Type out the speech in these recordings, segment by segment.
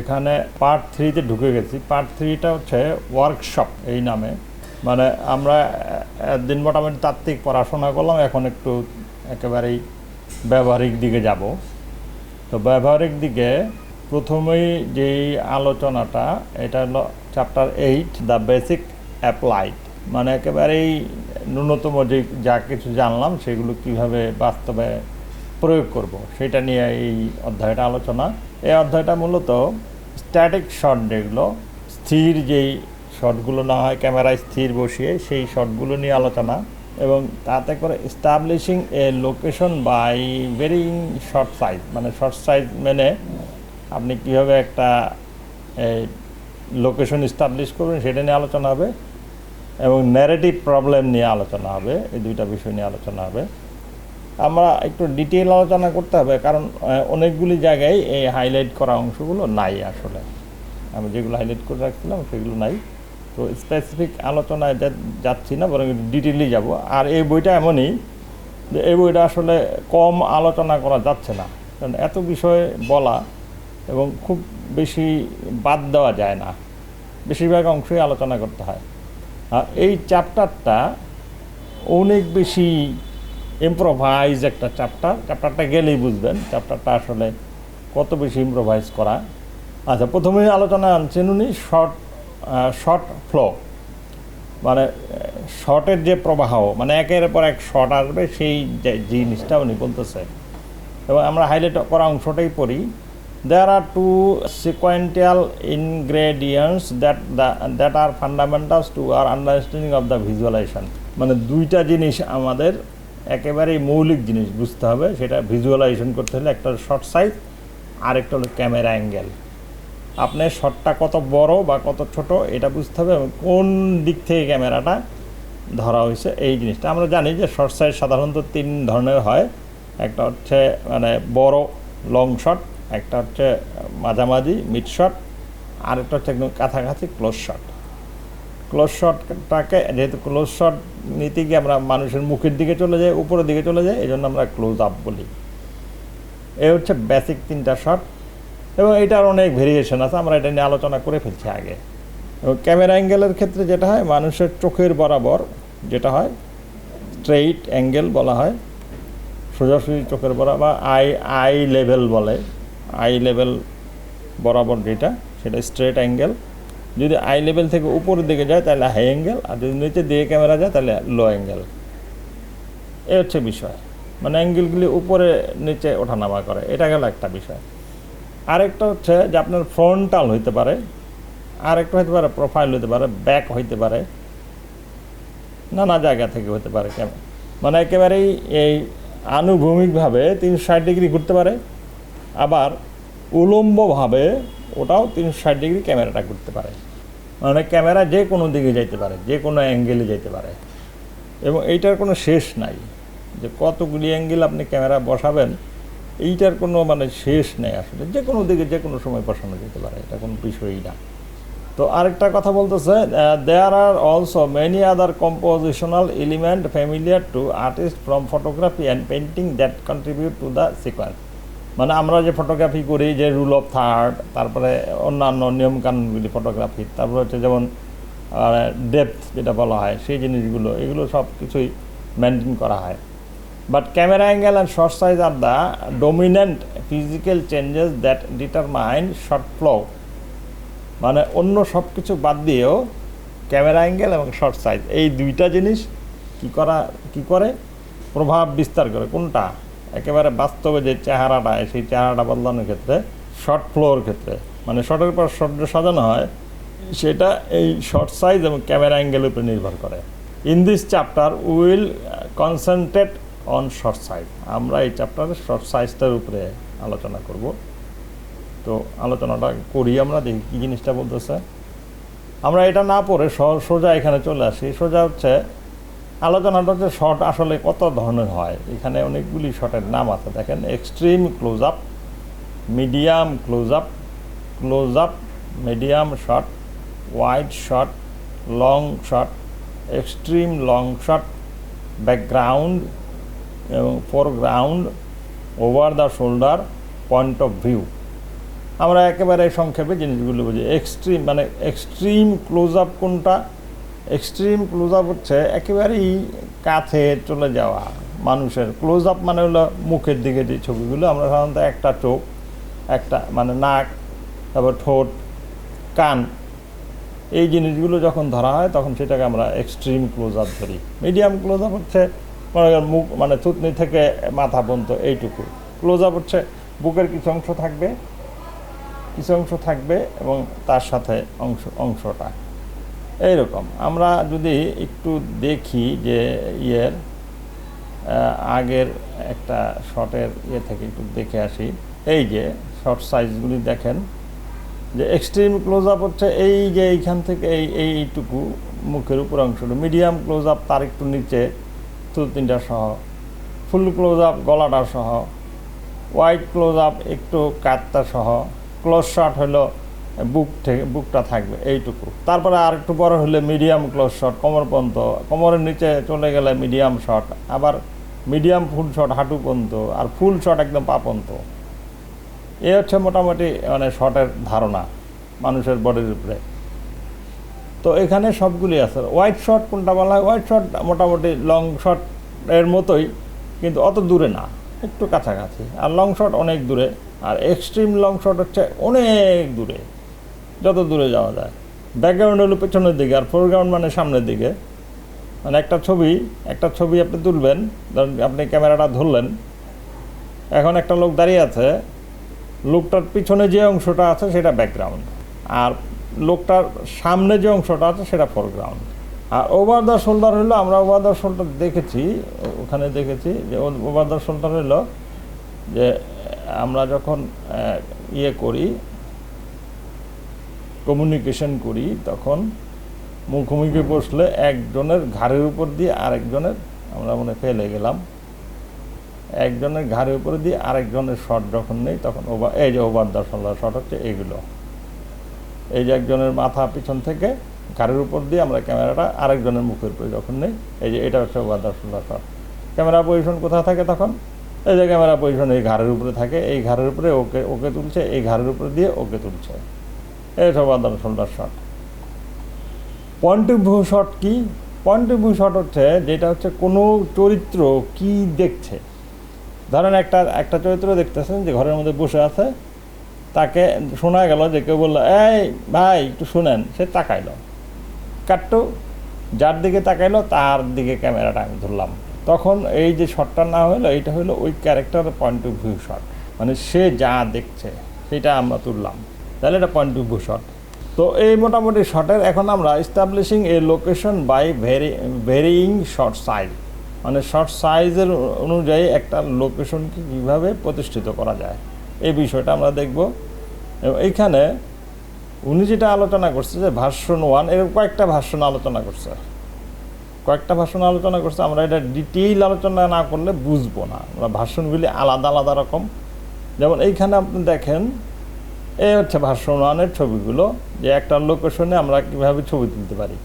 এখানে পার্ট থ্রিতে ঢুকে গেছি। পার্ট থ্রিটা হচ্ছে ওয়ার্কশপ এই নামে। মানে আমরা আহ, দিন মোটামুটি তাত্ত্বিক পড়াশোনা করলাম এখন একটু একেবারেই ব্যবহারিক দিকে যাব। তো ব্যবহারিক দিকে প্রথমেই যেই আলোচনাটা এটা হলো chapter eight the basic applied মানে একেবারেই ন্যূনতম যে যা কিছু জানলাম সেগুলো কীভাবে বাস্তবে প্রয়োগ করব। সেটা নিয়ে এই অধ্যায়টা আলোচনা। এই অধ্যায়টা মূলত স্ট্যাটিক শট যেগুলো, স্থির যেই শটগুলো না হয়, ক্যামেরায় স্থির বসিয়ে সেই শটগুলো নিয়ে আলোচনা এবং তাতে করে establishing a location by varying shot size মানে শর্ট সাইজ মেনে আপনি কীভাবে একটা লোকেশন এস্টাবলিশ করবেন সেটা নিয়ে আলোচনা হবে এবং ন্যারেটিভ প্রবলেম নিয়ে আলোচনা হবে। এই দুইটা বিষয় নিয়ে আলোচনা হবে। আমরা একটু ডিটেল আলোচনা করতে হবে, কারণ অনেকগুলি জায়গায় এই হাইলাইট করা অংশগুলো নাই আসলে। আমি যেগুলো হাইলাইট করে রাখছিলাম সেগুলো নাই। তো স্পেসিফিক আলোচনায় যাচ্ছি না, বরং ডিটেলি যাব। আর এই বইটা এমনই যে এই বইটা আসলে কম আলোচনা করা যাচ্ছে না। কারণ এত বিষয়ে বলা এবং খুব বেশি বাদ দেওয়া যায় না। বেশিরভাগ অংশই আলোচনা করতে হয়। আর এই চ্যাপ্টারটা অনেক বেশি ইম্প্রোভাইজ একটা চ্যাপ্টার চ্যাপ্টারটা গেলেই বুঝবেন চ্যাপ্টারটা আসলে কত বেশি ইম্প্রোভাইজ করা। আচ্ছা প্রথমেই আলোচনা আনছেন উনি শর্ট শর্ট ফ্লো মানে শর্টের যে প্রবাহ মানে একের পর এক শর্ট আসবে, সেই জিনিসটা উনি বলতেছে। এবং আমরা হাইলাইট করা অংশটাই পড়ি। There are two sequential ingredients that that are fundamentals to our understanding of the visualization মানে দুইটা জিনিস আমাদের একেবারেই মৌলিক জিনিস বুঝতে হবে, সেটা ভিজুয়ালাইজেশন করতে হলে একটা শর্ট সাইজ আর একটা হলো ক্যামেরা অ্যাঙ্গেল আপনার শটটা কত বড় বা কত ছোট, এটা বুঝতে হবে এবং কোন দিক থেকে ক্যামেরাটা ধরা হয়েছে, এই জিনিসটা। আমরা জানি যে শর্ট সাইজ সাধারণত তিন ধরনের হয়। একটা হচ্ছে মানে বড় লং শট একটা হচ্ছে মাঝামাঝি মিড শট আর একটা হচ্ছে একদম কাছাকাছি ক্লোজ শট ক্লোজ শটটাকে যেহেতু ক্লোজ শট নিতে গিয়ে আমরা মানুষের মুখের দিকে চলে যাই, উপরের দিকে চলে যাই এই জন্য আমরা ক্লোজ আপ বলি। এই হচ্ছে বেসিক তিনটা শট এবং এটার অনেক ভেরিয়েশন আছে, আমরা এটা নিয়ে আলোচনা করে ফেলছি আগে। এবং ক্যামেরা অ্যাঙ্গেলের ক্ষেত্রে যেটা হয়, মানুষের চোখের বরাবর যেটা হয় স্ট্রেইট অ্যাঙ্গেল বলা হয়, সোজাসুজি চোখের বরাবর আই আই লেভেল বলে আই লেভেল বরাবর যেটা, সেটা স্ট্রেট অ্যাঙ্গেল যদি আই লেভেল থেকে উপরের দিকে যায়, তাহলে হাই অ্যাঙ্গেল আর যদি নিচে দিয়ে ক্যামেরা যায়, তাহলে লো অ্যাঙ্গেল এ হচ্ছে বিষয়। মানে অ্যাঙ্গেলগুলি উপরে, নিচে ওঠানামা করে। এটা গেল একটা বিষয়। আরেকটা হচ্ছে যে আপনার ফ্রন্টাল হইতে পারে, আরেকটা হইতে পারে প্রোফাইল হইতে পারে ব্যাক হইতে পারে, নানা জায়গা থেকে হতে পারে কেমন মানে একেবারেই এই আনুভূমিকভাবে তিনশো ষাট ডিগ্রি ঘুরতে পারে, আবার উলম্বভাবে ওটাও তিনশো ষাট ডিগ্রি ক্যামেরাটা করতে পারে। মানে ক্যামেরা যে কোনো দিকে যাইতে পারে, যে কোনো অ্যাঙ্গেলে যেতে পারে। এবং এইটার কোনো শেষ নাই। যে কতগুলি অ্যাঙ্গেল আপনি ক্যামেরা বসাবেন, এইটার কোনো মানে শেষ নেই আসলে। যে কোনো দিকে, যে কোনো সময় বসানো যেতে পারে, এটা কোনো বিষয়ই না। তো আরেকটা কথা বলতেছে there are also many other compositional element familiar to artist from photography and painting that contribute to the sequence মানে আমরা যে ফটোগ্রাফি করি, যে রুল অফ থার্ড তারপরে অন্যান্য নিয়মকানুনগুলি ফটোগ্রাফি তারপরে হচ্ছে যেমন ডেপথ যেটা বলা হয়, সেই জিনিসগুলো, এগুলো সব কিছুই মেনটেন করা হয়। But camera angle and shot size are the dominant physical changes that determine shot flow মানে অন্য সব কিছু বাদ দিয়েও ক্যামেরা অ্যাঙ্গেল এবং শর্ট সাইজ এই দুইটা জিনিস কি করা, কি করে? প্রভাব বিস্তার করে। কোনটা? একেবারে বাস্তবে যে চেহারাটা, সেই চেহারাটা বদলানোর ক্ষেত্রে শর্ট ফ্লোর ক্ষেত্রে মানে শর্টের পর শর্ট সাজানো হয়, সেটা এই শর্ট সাইজ এবং ক্যামেরা অ্যাঙ্গেলের উপর নির্ভর করে। In this chapter will concentrate on shot size আমরা এই চ্যাপ্টারে শর্ট সাইজটার উপরে আলোচনা করব। তো আলোচনাটা করি আমরা, দেখি কী জিনিসটা বলতেছে। আমরা এটা না পড়ে সোজা এখানে চলে আসি। সোজা হচ্ছে আলোচনাটা হচ্ছে শট আসলে কত ধরনের হয়? এখানে অনেকগুলি শটের নাম আছে। দেখেন extreme close up medium close up close up medium shot wide shot long shot extreme long shot background এবং foreground over the shoulder point of view আমরা একেবারে সংক্ষেপে জিনিসগুলো বুঝি। এক্সট্রিম মানে এক্সট্রিম ক্লোজ আপ কোনটা? এক্সট্রিম ক্লোজ আপ হচ্ছে একেবারেই কাছে চলে যাওয়া মানুষের। ক্লোজ আপ মানে হলো মুখের দিকে যে ছবিগুলো, আমরা সাধারণত একটা চোখ, একটা মানে নাক, তারপর ঠোঁট, কান, এই জিনিসগুলো যখন ধরা হয় তখন সেটাকে আমরা এক্সট্রিম ক্লোজ আপ ধরি। মিডিয়াম ক্লোজ আপ হচ্ছে মনে করেন মুখ মানে থুতনি থেকে মাথা পর্যন্ত এইটুকু। ক্লোজ আপ হচ্ছে বুকের কিছু অংশ থাকবে, কিছু অংশ থাকবে এবং তার সাথে অংশ, অংশটা। এইরকম। আমরা যদি একটু দেখি যে ইয়ের আগের একটা শটের ইয়ে থেকে একটু দেখে আসি। এই যে শর্ট সাইজগুলি দেখেন, যে এক্সট্রিম ক্লোজ আপ হচ্ছে এই যে এইখান থেকে এই এই এইটুকু মুখের উপর অংশটা মিডিয়াম ক্লোজ আপ তার একটু নিচে দু তিনটা সহ। ফুল ক্লোজ আপ গলাটা সহ। হোয়াইট ক্লোজ আপ একটু কাতটা সহ। ক্লোজ শট হলো বুক থেকে, বুকটা থাকবে, এইটুকু। তারপরে আর একটু বড় হলে মিডিয়াম ক্লোজ শট কোমর পর্যন্ত, কোমরের নিচে চলে গেলে মিডিয়াম শট আবার মিডিয়াম ফুল শট হাঁটু পর্যন্ত, আর ফুল শট একদম পা পর্যন্ত। এ হচ্ছে মোটামুটি মানে শটের ধারণা মানুষের বডির উপরে। তো এখানে সবগুলি আছে। হোয়াইট শট কোনটা বলা হয়? হোয়াইট শট মোটামুটি লং শট এর মতোই, কিন্তু অত দূরে না, একটু কাছাকাছি। আর লং শট অনেক দূরে, আর এক্সট্রিম লং শট হচ্ছে অনেক দূরে। যত দূরে যাওয়া যায়। ব্যাকগ্রাউন্ড হলো পেছনের দিকে আর ফোরগ্রাউন্ড মানে সামনের দিকে। মানে একটা ছবি একটা ছবি আপনি তুলবেন, ধরুন আপনি ক্যামেরাটা ধরলেন। এখন একটা লোক দাঁড়িয়ে আছে, লোকটার পিছনে যে অংশটা আছে সেটা ব্যাকগ্রাউন্ড আর লোকটার সামনে যে অংশটা আছে সেটা ফোরগ্রাউন্ড আর ওভার দ্য শোল্ডার হলো, আমরা ওভার দ্য শোল্ডার দেখেছি, ওখানে দেখেছি যে ওভার দ্য শোল্ডার হলো যে আমরা যখন ইয়ে করি কমিউনিকেশন করি, তখন মুখোমুখি বসলে একজনের ঘাড়ের উপর দিয়ে আরেকজনের, আমরা মনে ফেলে গেলাম। একজনের ঘাড়ের উপরে দিয়ে আরেকজনের শট যখন নেই, তখন ওভার এই যে দ্য শোল্ডার শট হচ্ছে এগুলো। এই যে একজনের মাথা পিছন থেকে ঘাড়ের উপর দিয়ে আমরা ক্যামেরাটা আরেকজনের মুখের উপরে যখন নেই, এই যে এটা হচ্ছে over the shot. Camera position কোথায় থাকে তখন? এই যে ক্যামেরা পজিশন এই ঘাড়ের উপরে থাকে, এই ঘাড়ের উপরে ওকে ওকে তুলছে, এই ঘাড়ের উপরে দিয়ে ওকে তুলছে। এই হচ্ছে over the shoulder shot. Point of view shot কি? পয়েন্ট অফ ভিউ শট হচ্ছে যেটা হচ্ছে কোনো চরিত্র কি দেখছে। ধরেন একটা একটা চরিত্র দেখতেছেন যে ঘরের মধ্যে বসে আছে, তাকে শোনা গেল যে কেউ বলল, এই ভাই, একটু শুনেন। সে তাকাইলো। কাট্টু যার দিকে তাকাইলো, তার দিকে ক্যামেরাটা আমি ধরলাম। তখন এই যে শটটা না হলো এইটা হলো ওই ক্যারেক্টারের পয়েন্ট অফ ভিউ শট। মানে সে যা দেখছে, সেটা আমরা তুললাম। তাহলে এটা পয়েন্ট ভিউ শট তো এই মোটামুটি শটের এখন আমরা establishing a location by very varying shot size মানে শর্ট সাইজের অনুযায়ী একটা লোকেশনকে কীভাবে প্রতিষ্ঠিত করা যায়, এই বিষয়টা আমরা দেখব। এইখানে উনি যেটা আলোচনা করছে যে ভার্সন ওয়ানের কয়েকটা ভার্সন আলোচনা করছে। কয়েকটা ভাষণ আলোচনা করছে, আমরা এটা ডিটেইল আলোচনা না করলে বুঝব না। আমরা ভার্সনগুলি আলাদা আলাদা রকম। যেমন এইখানে আপনি দেখেন এই হচ্ছে ভার্সন ছবিগুলো, যে একটা লোকেশনে আমরা কীভাবে ছবি তুলতে পারি।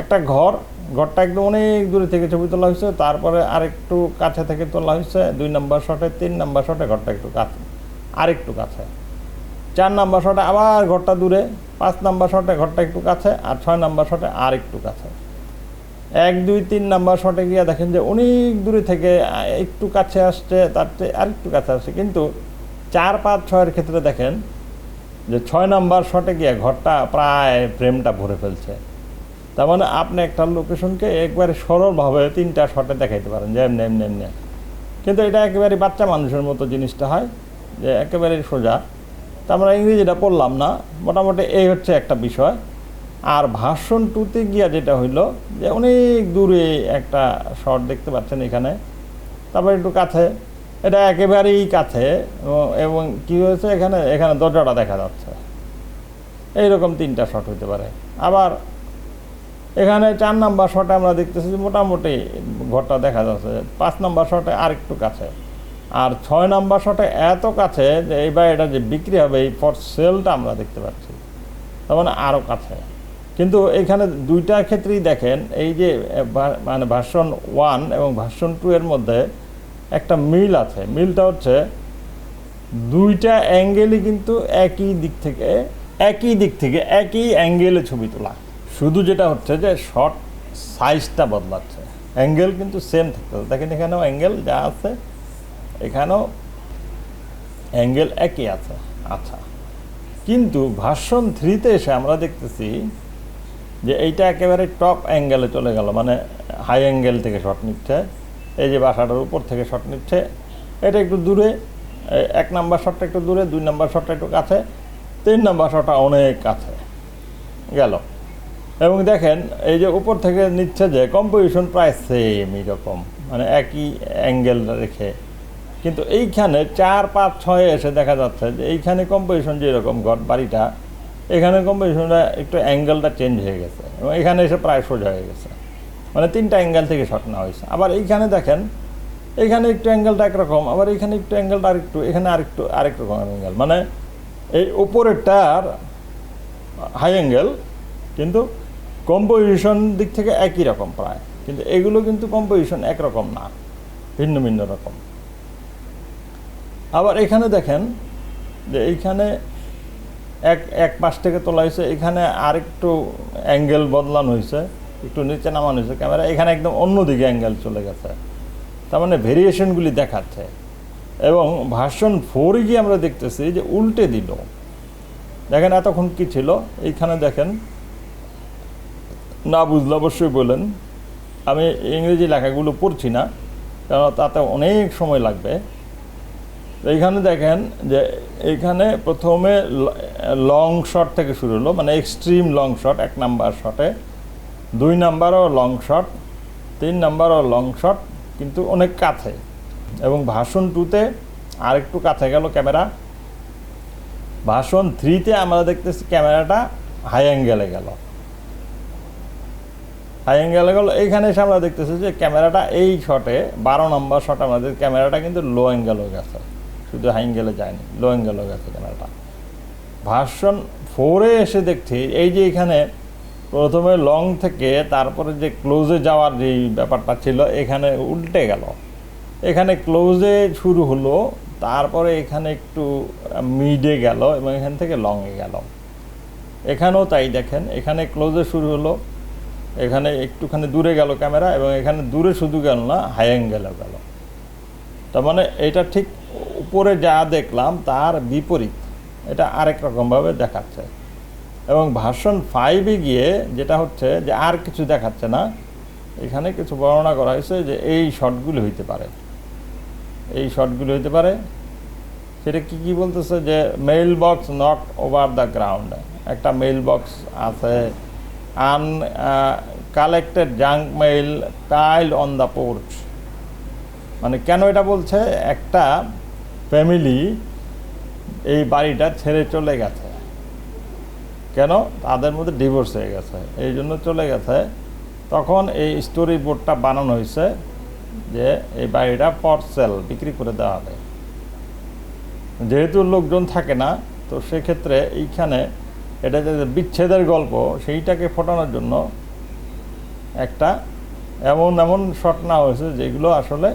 একটা ঘর, ঘরটা একদম অনেক দূরে থেকে ছবি তোলা হয়েছে, তারপরে আরেকটু কাছে থেকে তোলা হয়েছে, দুই নম্বর শটে, তিন নম্বর শটে ঘরটা একটু কাছে, আরেকটু কাছে। চার নাম্বার শটে আবার ঘরটা দূরে, পাঁচ নাম্বার শটে ঘরটা একটু কাছে, আর ছয় নাম্বার শটে আর একটু কাছে। এক, দুই, তিন নাম্বার শটে গিয়ে দেখেন যে অনেক দূরে থেকে একটু কাছে আসছে, তার চেয়ে আর একটু কাছে আসছে। কিন্তু চার, পাঁচ, ছয়ের ক্ষেত্রে দেখেন যে ছয় নাম্বার শটে গিয়ে ঘরটা প্রায় ফ্রেমটা ভরে ফেলছে। তার মানে আপনি একটা লোকেশনকে একবারে সরলভাবে তিনটা শটে দেখাইতে পারেন, যে এমনি এমনি এমনি। কিন্তু এটা একেবারে বাচ্চা মানুষের মতো জিনিসটা হয়, যে একেবারে সোজা। তা আমরা ইংরেজিটা পড়লাম না, মোটামুটি এই হচ্ছে একটা বিষয়। আর ভাষণ টুতে গিয়া যেটা হইল, যে অনেক দূরে একটা শট দেখতে পাচ্ছেন এখানে। তারপর একটু কাছে। এটা একেবারেই কাছে এবং- কি হয়েছে এখানে? এখানে দরজাটা দেখা যাচ্ছে। এইরকম তিনটা শট হতে পারে। আবার এখানে চার নাম্বার শটে আমরা দেখতেছি যে মোটামুটি ঘরটা দেখা যাচ্ছে। পাঁচ নাম্বার শটে আর একটু কাছে। আর ছয় নাম্বার শটে এত কাছে যে এই এটা যে বিক্রি হবে, এই ফর সেলটা আমরা দেখতে পাচ্ছি। তার মানে আরও কাছে। কিন্তু এখানে দুইটা ক্ষেত্রেই দেখেন, এই যে মানে ভার্সন ওয়ান এবং ভার্সন টু এর মধ্যে একটা মিল আছে। মিলটা হচ্ছে দুইটা অ্যাঙ্গেলই কিন্তু একই দিক থেকে, একই দিক থেকে একই অ্যাঙ্গেলে ছবি তোলা। শুধু যেটা হচ্ছে যে শর্ট সাইজটা বদলাচ্ছে। অ্যাঙ্গেল কিন্তু সেম থাকতে হবে। দেখেন এখানেও অ্যাঙ্গেল যা আছে, এখানেও অ্যাঙ্গেল একই আছে। আচ্ছা। কিন্তু ভার্সন থ্রিতে এসে আমরা দেখতেছি যে এইটা একেবারে টপ অ্যাঙ্গেলে চলে গেল। মানে হাই অ্যাঙ্গেল থেকে শট নিচ্ছে। এই যে বাসাটার উপর থেকে শট নিচ্ছে। এটা একটু দূরে এক নাম্বার শটটা একটু দূরে, দুই নাম্বার শটটা একটু কাছে, তিন নাম্বার শটটা অনেক কাছে গেল। এবং দেখেন, এই যে উপর থেকে নিচ্ছে যে কম্পোজিশন প্রায় সেম এইরকম মানে একই অ্যাঙ্গেল রেখে। কিন্তু এইখানে চার, পাঁচ, ছয়ে এসে দেখা যাচ্ছে যে এইখানে কম্পোজিশন যেরকম ঘর বাড়িটা, এখানে কম্পোজিশনটা একটু অ্যাঙ্গেলটা চেঞ্জ হয়ে গেছে এবং এখানে এসে প্রায় সোজা হয়ে গেছে। মানে তিনটা অ্যাঙ্গেল থেকে শট নেওয়া হয়েছে। আবার এইখানে দেখেন এখানে একটু অ্যাঙ্গেলটা একরকম, আবার এখানে একটু অ্যাঙ্গেলটা আরেকটু, এখানে আরেকটু আরেক রকম অ্যাঙ্গেল মানে এই উপরেরটার হাই অ্যাঙ্গেল কিন্তু কম্পোজিশন দিক থেকে একই রকম প্রায়। কিন্তু এগুলো কিন্তু কম্পোজিশন একরকম না, ভিন্ন ভিন্ন রকম। আবার এখানে দেখেন, যে এইখানে এক এক পাশ থেকে তোলা হয়েছে, এখানে আরেকটু অ্যাঙ্গেল বদলানো হয়েছে। একটু নিচে নামানো হয়েছে, ক্যামেরা এখানে একদম অন্যদিকে অ্যাঙ্গেল চলে গেছে। তার মানে ভেরিয়েশনগুলি দেখাচ্ছে। এবং ভার্সন ফোরে গিয়ে আমরা দেখতেছি যে উল্টে দিল। দেখেন এতক্ষণ কি ছিল? এইখানে দেখেন। না বুঝলে অবশ্যই বলেন। আমি ইংরেজি লেখাগুলো পড়ছি না, কারণ তাতে অনেক সময় লাগবে। এইখানে দেখেন যে এইখানে প্রথমে লং শট থেকে শুরু হলো মানে এক্সট্রিম লং শট এক নাম্বার শটে দুই নাম্বারও লং শট তিন নাম্বারও লং শট কিন্তু অনেক কাছে। এবং ভাষণ টুতে আরেকটু কাছে গেল ক্যামেরা। ভাষণ থ্রিতে আমরা দেখতেছি ক্যামেরাটা হাই অ্যাঙ্গেলে গেল। হাই অ্যাঙ্গেলে গেল, এইখানে এসে আমরা দেখতেছি যে ক্যামেরাটা এই শটে বারো নম্বর শট আমাদের ক্যামেরাটা কিন্তু লো অ্যাঙ্গেলও গেছে। শুধু হাই অ্যাঙ্গেলে যায়নি লো অ্যাঙ্গেলও গেছে ক্যামেরাটা। ভার্সন ফোরে এসে দেখছি, এই যে এখানে প্রথমে লং থেকে তারপরে যে ক্লোজে যাওয়ার যে ব্যাপারটা ছিল, এখানে উল্টে গেল। এখানে ক্লোজে শুরু হলো, তারপরে এখানে একটু মিডে গেল এবং এখান থেকে লংয়ে গেল। এখানেও তাই দেখেন, এখানে ক্লোজে শুরু হলো, এখানে একটুখানি দূরে গেল ক্যামেরা এবং এখানে দূরে শুধু গেল না, হাই অ্যাঙ্গেলেও গেল। তার মানে এটা ঠিক উপরে যা দেখলাম, তার বিপরীত। এটা আরেক রকমভাবে দেখাচ্ছে। এবং ভার্সন ফাইভে গিয়ে যেটা হচ্ছে যে আর কিছু দেখাচ্ছে না, এখানে কিছু বর্ণনা করা হয়েছে যে এই শটগুলি হইতে পারে। এই শটগুলি হইতে পারে। সেটা কি কি বলতেছে যে mail box not over the ground একটা মেইল বক্স আছে uncollected junk mail tile on the porch মানে কেন এটা বলছে? একটা ফ্যামিলি এই বাড়িটা ছেড়ে চলে গেছে। কেন? তাদের মধ্যে ডিভোর্স হয়ে গেছে। এই জন্য চলে গেছে। তখন এই স্টোরি বোর্ডটা বানানো হয়েছে যে এই বাড়িটা ফর সেল বিক্রি করে দেওয়া হবে। যেহেতু লোকজন থাকে না, তো সেক্ষেত্রে এইখানে এটা যে বিচ্ছেদের গল্প, সেইটাকে ফোটানোর জন্য একটা এমন এমন শট না হয়েছে যেগুলো আসলে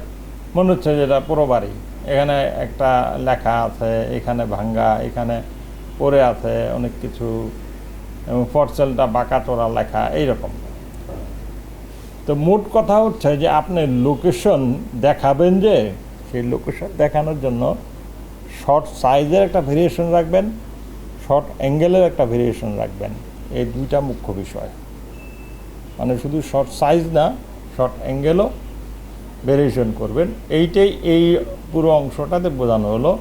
মনে হচ্ছে যেটা পুরো বাড়ি। এখানে একটা লেখা আছে, এখানে ভাঙ্গা, এখানে পড়ে আছে, অনেক কিছু এবং ফরসেলটা বাঁকা চোরা লেখা এইরকম। তো মোট কথা হচ্ছে যে আপনি লোকেশন দেখাবেন যে, সেই লোকেশন দেখানোর জন্য শর্ট সাইজের একটা ভেরিয়েশন রাখবেন শর্ট অ্যাঙ্গেলের একটা ভেরিয়েশন রাখবেন। এই দুইটা মুখ্য বিষয়। মানে শুধু শর্ট সাইজ না শর্ট অ্যাঙ্গেলও ভেরিয়েশন করবেন। এইটাই এই পুরো অংশটাতে বোঝানো হলো।